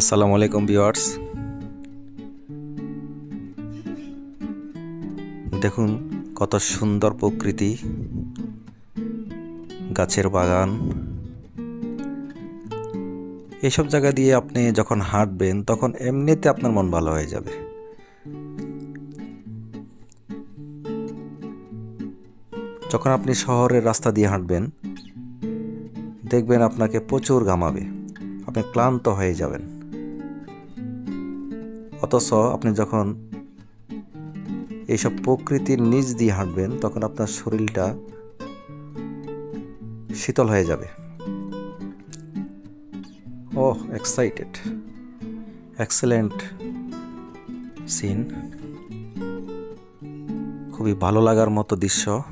আসসালামু আলাইকুম ভিউয়ার্স। দেখুন কত সুন্দর প্রকৃতি, গাছের বাগান। এইসব জায়গা দিয়ে আপনি যখন হাঁটবেন, তখন এমনিতে আপনার মন ভালো হয়ে যাবে। যখন আপনি শহরের রাস্তা দিয়ে হাঁটবেন, দেখবেন আপনাকে প্রচুর ঘামাবে, আপনি ক্লান্ত হয়ে যাবেন। অথচ আপনি যখন এইসব প্রকৃতির নিচ দিয়ে হাঁটবেন, তখন আপনার শরীরটা শীতল হয়ে যাবে। ও এক্সাইটেড এক্সেলেন্ট সিন খুবই ভালো লাগার মতো দৃশ্য।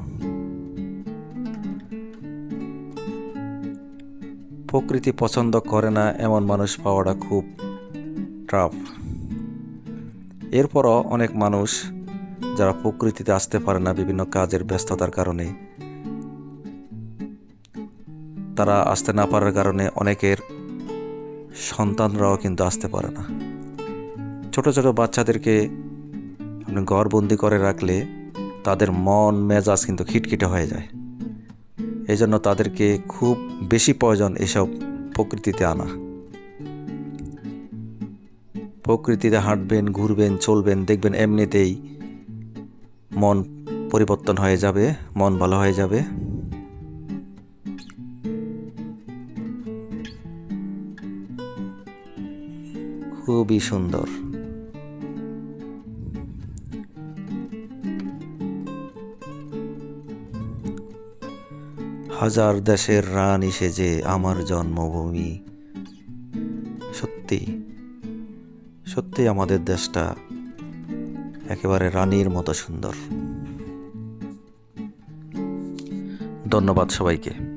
প্রকৃতি পছন্দ করে না এমন মানুষ পাওয়াটা খুব টাফ এরপরও অনেক মানুষ যারা প্রকৃতিতে আসতে পারে না বিভিন্ন কাজের ব্যস্ততার কারণে, তারা আসতে না পারার কারণে অনেকের সন্তানরাও কিন্তু আসতে পারে না। ছোট ছোট বাচ্চাদেরকে আপনি ঘরবন্দি করে রাখলে তাদের মন, মেজাজ কিন্তু খিটখিটে হয়ে যায়। এই জন্য তাদেরকে খুব বেশি প্রয়োজন এসব প্রকৃতিতে আনা। প্রকৃতিতে হাঁটবেন, ঘুরবেন, চলবেন, দেখবেন এমনিতেই মন পরিবর্তন হয়ে যাবে, মন ভালো হয়ে যাবে। খুবই সুন্দর। হাজার দেশের রানী সেজে আমার জন্মভূমি। সত্যি। সত্যি আমাদের দেশটা একেবারে রানীর মতো সুন্দর। ধন্যবাদ সবাইকে।